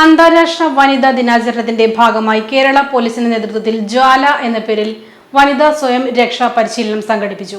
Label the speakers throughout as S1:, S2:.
S1: അന്താരാഷ്ട്ര വനിതാ ദിനാചരണത്തിന്റെ ഭാഗമായി കേരള പോലീസിന്റെ നേതൃത്വത്തിൽ ജ്വാല എന്ന പേരിൽ വനിതാ സ്വയം രക്ഷാ പരിശീലനം സംഘടിപ്പിച്ചു.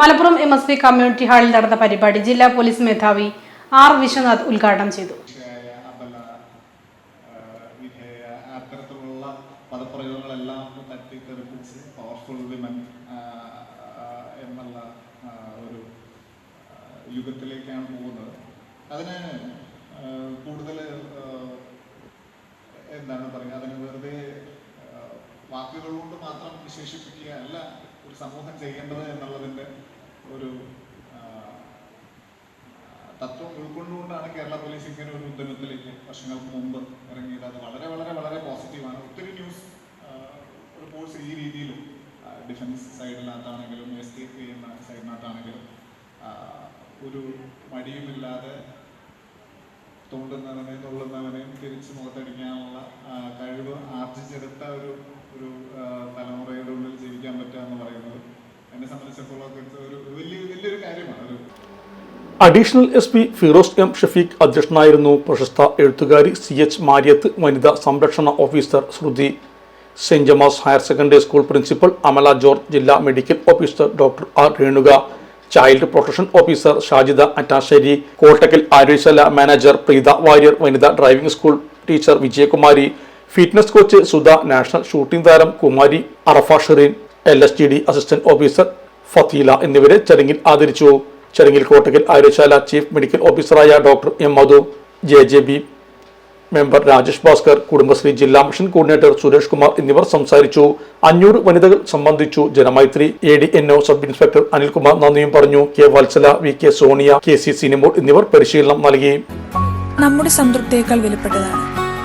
S1: Malappuram M S P community ഹാളിൽ നടന്ന പരിപാടി ജില്ലാ പോലീസ് മേധാവി ആർ വിശ്വനാഥ് ഉദ്ഘാടനം ചെയ്തു.
S2: വിമൻ ഒരു യുഗത്തിലേക്കാണ് പോകുന്നത്. അതിന് കൂടുതൽ വാക്കുകൾ കൊണ്ട് മാത്രം വിശേഷിപ്പിക്കുക അല്ല ഒരു സമൂഹം ചെയ്യേണ്ടത് എന്നുള്ളതിന്റെ ഒരു തത്വം ഉൾക്കൊണ്ടുകൊണ്ടാണ് കേരള പോലീസ് ഇങ്ങനെ ഒരു ഉദ്യമത്തിലേക്ക് വർഷങ്ങൾക്ക് മുമ്പ് ഇറങ്ങിയത്. അത് വളരെ വളരെ വളരെ പോസിറ്റീവാണ് ഒത്തിരി ന്യൂസ് റിപ്പോർട്ട്സ് ഈ രീതിയിലും ഡിഫൻസ് സൈഡിനകത്താണെങ്കിലും എസ് ടി എഫ് ചെയ്യുന്ന സൈഡിനകത്താണെങ്കിലും ഒരു മടിയുമില്ലാതെ തോണ്ടുന്നവനെയും തൊള്ളുന്നവനെയും തിരിച്ച് മുഖത്തടിക്കാനുള്ള കഴിവ് ആർജിച്ചെടുത്ത ഒരു ഒരു തലമുറയുടെ ഉള്ളിൽ ജീവിക്കാൻ പറ്റുക എന്ന് പറയുന്നത് എന്നെ സംബന്ധിച്ചിടത്തോളം ഒരു വലിയ വലിയൊരു കാര്യമാണ്. ഒരു
S3: additional S P Firoz M Shafeeq അധ്യക്ഷനായിരുന്നു പ്രശസ്ത എഴുത്തുകാരി സി എച്ച് മാരിയത്ത് വനിതാ സംരക്ഷണ officer Shruthi. Saint Gemma's higher secondary school principal Amala George ജില്ലാ medical officer doctor R Renuka. Child protection officer Shajida Attassery. Kottakkal ആരോഗ്യശാല manager Preetha Warrier വനിതാ driving school teacher Vijayakumari. Fitness coach Sudha national shooting താരം Kumari Arafa Shereen L S G D assistant officer Fatheela എന്നിവരെ ചടങ്ങിൽ ആദരിച്ചു. ചടങ്ങിൽ Kottakkal Aryasala chief medical ഓഫീസറായ doctor M Madhu J J B member Rajesh Bhaskar Kudumbashree ജില്ലാ mission coordinator Suresh Kumar എന്നിവർ സംസാരിച്ചു. അഞ്ഞൂറ് വനിതകൾ സംബന്ധിച്ചു Janamaithri A D N O sub inspector Anilkumar നന്ദിയും പറഞ്ഞു. K Valsala V K Sonia K C Sinimol എന്നിവർ പരിശീലനം നൽകി.
S4: നമ്മുടെ സംതൃപ്തിയേക്കാൾ വിലപ്പെട്ടതാണ്.